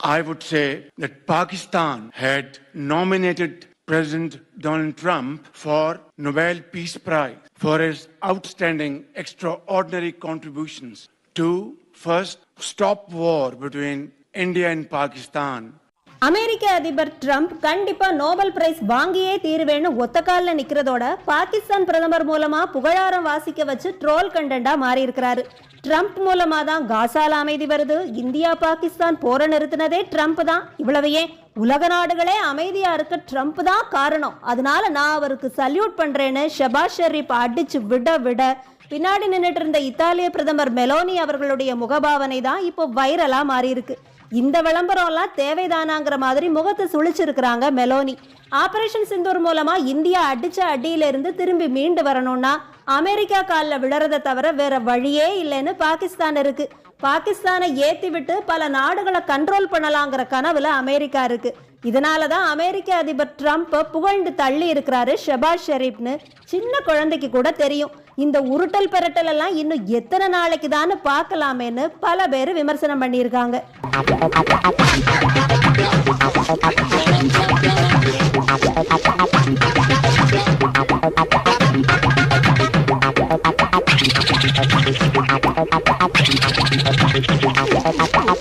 I would say that Pakistan had nominated President Donald Trump for Nobel Peace Prize for his outstanding, extraordinary contributions to first stop war between India and Pakistan அமெரிக்க அதிபர் Trump கண்டிப்பா Nobel prize வாங்கியே தீருவேன்னு ஒத்த கால்ல நிக்கிறதோட பாகிஸ்தான் பிரதமர் மூலமா புகழாரம் வாசிக்க வச்சு ட்ரோல் கண்டென்ட்டா மாறி இருக்கிறாரு ட்ரம்ப் மூலமா தான் காசால அமைதி வருது. இந்தியா பாகிஸ்தான் போரை நிறுத்தினதே ட்ரம்ப் தான். இவ்வளவு ஏன் உலக நாடுகளே அமைதியா இருக்க ட்ரம்ப் தான் காரணம். அதனால நான் அவருக்கு சல்யூட் பண்றேன்னு ஷபாஸ் ஷெரீப் அடிச்சு விட விட பின்னாடி நின்றுட்டு இருந்த இத்தாலிய பிரதமர் மெலோனி அவர்களுடைய முகபாவனை தான் இப்போ வைரலா மாறியிருக்கு. இந்த விளம்பரம்லாம் தேவைதானாங்கிற மாதிரி முகத்தை சுழிச்சிருக்கிறாங்க மெலோனி. ஆபரேஷன் சிந்தூர் மூலமா இந்தியா அடிச்ச அடியிலிருந்து திரும்பி மீண்டு வரணும்னா அமெரிக்கா காலில் விழறதை தவிர வேற வழியே இல்லைன்னு பாகிஸ்தான் இருக்கு. பாகிஸ்தானை ஏத்தி விட்டு பல நாடுகளை கண்ட்ரோல் பண்ணலாங்கிற கனவுல அமெரிக்கா இருக்கு. இதனால தான் அமெரிக்க அதிபர் ட்ரம்ப்பை புகழ்ந்து தள்ளி இருக்கிறாரு ஷபாஸ் ஷெரீப்னு. சின்ன குழந்தைக்கு கூட தெரியும். இந்த உருட்டல் பெரட்டல் எல்லாம் இன்னும் எத்தனை நாளைக்கு தான் பார்க்கலாமேன்னு பல பேர் விமர்சனம் பண்ணியிருக்காங்க. Thank